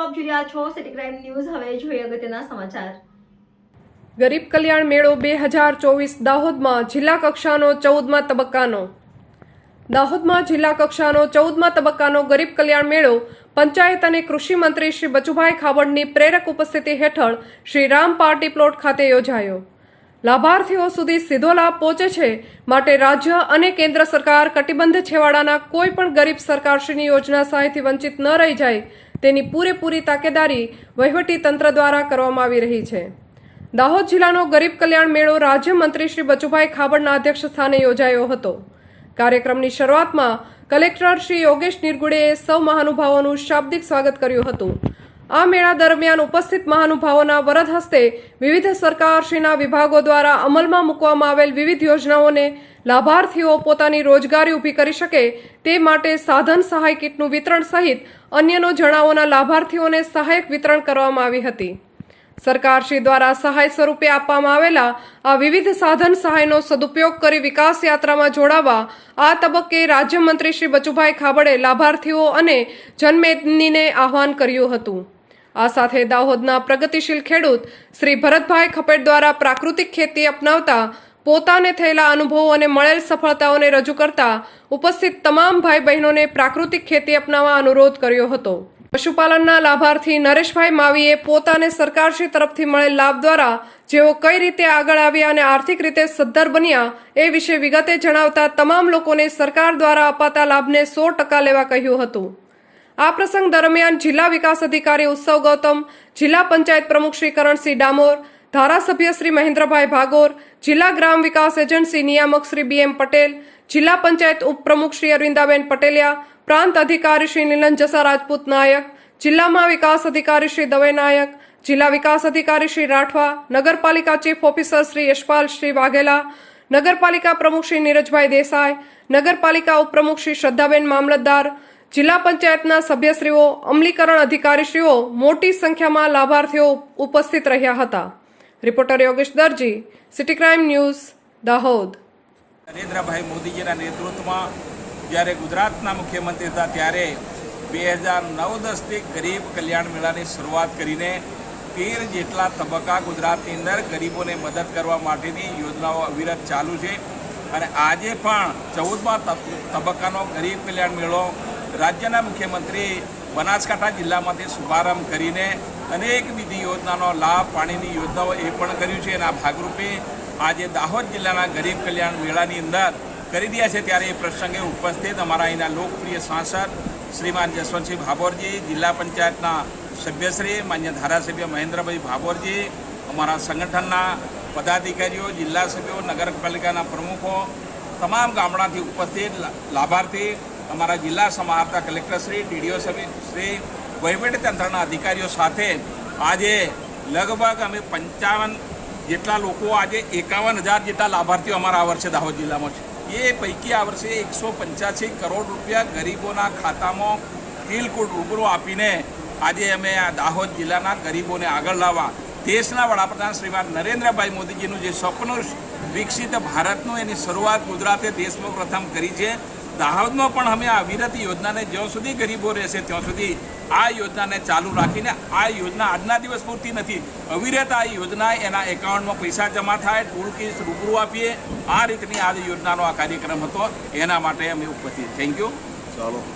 આપ જોઈ રહ્યા છો સિટી ક્રાઇમ ન્યૂઝ હવે જોઈએ અગત્યના સમાચાર. ગરીબ કલ્યાણ મેળો બે હજાર ચોવીસ દાહોદમાં જિલ્લા કક્ષાનો ચૌદમા તબક્કાનો. દાહોદમાં જિલ્લા કક્ષાનો ચૌદમા તબક્કાનો ગરીબ કલ્યાણ મેળો પંચાયત અને કૃષિ મંત્રી શ્રી બચુભાઈ ખાબડની પ્રેરક ઉપસ્થિતિ હેઠળ શ્રી રામ પાર્ટી પ્લોટ ખાતે યોજાયો. લાભાર્થીઓ સુધી સીધો લાભ પહોંચે છે માટે રાજ્ય અને કેન્દ્ર સરકાર કટિબંધ છેવાડાના કોઈ પણ ગરીબ સરકારશ્રીની યોજના સહાયથી વંચિત ન રહી જાય તેની પૂરેપૂરી તાકેદારી વહીવટી તંત્ર દ્વારા કરવામાં આવી રહી છે. દાહોદ જિલ્લાનો ગરીબ કલ્યાણ મેળો રાજ્યમંત્રી શ્રી બચુભાઈ ખાબડના અધ્યક્ષ સ્થાને યોજાયો હતો. કાર્યક્રમની શરૂઆતમાં કલેક્ટર શ્રી યોગેશ નિર્ગુડેએ સૌ મહાનુભાવોનું શાબ્દિક સ્વાગત કર્યું હતું. આ મેળા દરમિયાન ઉપસ્થિત મહાનુભાવોના વરદ હસ્તે વિવિધ સરકારશ્રીના વિભાગો દ્વારા અમલમાં મૂકવામાં આવેલ વિવિધ યોજનાઓને લાભાર્થીઓ પોતાની રોજગારી ઊભી કરી શકે તે માટે સાધન સહાય કીટનું વિતરણ સહિત અન્યનો જણાવોના લાભાર્થીઓને સહાયક વિતરણ કરવામાં આવી હતી. સરકારશ્રી દ્વારા સહાય સ્વરૂપે આપવામાં આવેલા આ વિવિધ સાધન સહાયનો સદુપયોગ કરી વિકાસ યાત્રામાં જોડાવા આ તબક્કે રાજ્યમંત્રી શ્રી બચુભાઈ ખાબડે લાભાર્થીઓ અને જનમેદનીને આહવાન કર્યું હતું. આ સાથે દાહોદના પ્રગતિશીલ ખેડૂત શ્રી ભરતભાઈ ખપેટ દ્વારા પ્રાકૃતિક ખેતી અપનાવતા પોતાને થયેલા અનુભવો અને મળેલ સફળતાઓને રજૂ કરતા ઉપસ્થિત તમામ ભાઈ બહેનોને પ્રાકૃતિક ખેતી અપનાવવા અનુરોધ કર્યો હતો. પશુપાલનના લાભાર્થી નરેશભાઈ માવીએ પોતાને સરકારશ્રી તરફથી મળેલ લાભ દ્વારા જેઓ કઈ રીતે આગળ આવ્યા અને આર્થિક રીતે સદ્ધર બન્યા એ વિશે વિગતે જણાવતા તમામ લોકોને સરકાર દ્વારા અપાતા લાભને સો ટકા લેવા કહ્યું હતું. આ પ્રસંગ દરમિયાન જિલ્લા વિકાસ અધિકારી ઉત્સવ ગૌતમ, જિલ્લા પંચાયત પ્રમુખ શ્રી કરણસિંહ ડામોર ધારાસભ્ય શ્રી મહેન્દ્રભાઈ ભાગોર, જિલ્લા ગ્રામ વિકાસ એજન્સી નિયામક શ્રી બી એમ પટેલ, જિલ્લા પંચાયત ઉપપ્રમુખ શ્રી અરવિંદાબેન પટેલિયા, પ્રાંત અધિકારી શ્રી નીલન જસા રાજપૂત નાયક, જિલ્લામાં વિકાસ અધિકારી શ્રી દવે નાયક, જિલ્લા વિકાસ અધિકારી શ્રી રાઠવા, નગરપાલિકા ચીફ ઓફિસર શ્રી યશપાલ શ્રી વાઘેલા, નગરપાલિકા પ્રમુખ શ્રી નીરજભાઈ દેસાઈ, નગરપાલિકા ઉપપ્રમુખ શ્રી શ્રદ્ધાબેન મામલતદાર, જિલ્લા પંચાયતના સભ્યશ્રીઓ, અમલીકરણ અધિકારીશ્રીઓ મોટી સંખ્યામાં લાભાર્થીઓ ઉપસ્થિત રહ્યા હતા. Reporter Yogesh Darji, city crime news, Dahod. Narendrabhai મોદીજીના નેતૃત્વમાં જ્યારે ગુજરાતના મુખ્યમંત્રી હતા, ત્યારે બે હજાર નવ દસથી ગરીબ કલ્યાણ મેળાની શરૂઆત કરીને તેર જેટલા તબક્કા ગુજરાતની અંદર ગરીબોને મદદ કરવા માટેની યોજનાઓ અવિરત ચાલુ છે. અને આજે પણ ચૌદમા તબક્કાનો ગરીબ કલ્યાણ મેળો રાજ્યના મુખ્યમંત્રી બનાસકાંઠા જિલ્લામાંથી શુભારંભ કરીને અનેક વિધિ યોજનાનો લાભ પાણીની યોજનાઓ એ પણ કર્યું છે એના ભાગરૂપે આજે દાહોદ જિલ્લાના ગરીબ કલ્યાણ મેળાની અંદર કરી રહ્યા છે ત્યારે એ પ્રસંગે ઉપસ્થિત અમારા અહીંના લોકપ્રિય સાંસદ શ્રીમાન જસવંતસિંહ ભાભોરજી, જિલ્લા પંચાયતના સભ્યશ્રી, માન્ય ધારાસભ્ય મહેન્દ્રભાઈ ભાભોરજી, અમારા સંગઠનના પદાધિકારીઓ, જિલ્લા સભ્યો, નગરપાલિકાના પ્રમુખો, તમામ ગામડાથી ઉપસ્થિત લાભાર્થી, અમારા જિલ્લા સમાહર્તા કલેક્ટરશ્રી, ડીડીઓ શ્રી વહીવટી તંત્રના અધિકારીઓ સાથે આજે લગભગ અમે પંચાવન જેટલા લોકો આજે એકાવન હજાર જેટલા લાભાર્થીઓ અમારા આ વર્ષે દાહોદ જિલ્લામાં છે. એ પૈકી આ વર્ષે એકસો પંચ્યાસી કરોડ રૂપિયા ગરીબોના ખાતામાં બિલકુલ રૂબરૂ આપીને આજે અમે આ દાહોદ જિલ્લાના ગરીબોને આગળ લાવવા દેશના વડાપ્રધાન શ્રીમાન નરેન્દ્રભાઈ મોદીજીનું જે સ્વપ્ન વિકસિત ભારતનું એની શરૂઆત ગુજરાતે દેશમાં પ્રથમ કરી છે. દાહોદમાં પણ અમે આ અવિરત યોજનાને જ્યાં સુધી ગરીબો રહેશે, ત્યાં સુધી આ યોજનાને ચાલુ રાખીને આ યોજના આજના દિવસ પૂરતી નથી. અવિરત આ યોજના એના એકાઉન્ટમાં પૈસા જમા થાય ટૂલ કેસ રૂબરૂ આપીએ. આ રીતની આ યોજનાનો આ કાર્યક્રમ હતો. એના માટે અમે ઉપસ્થિત. થેન્ક યુ ચાલો.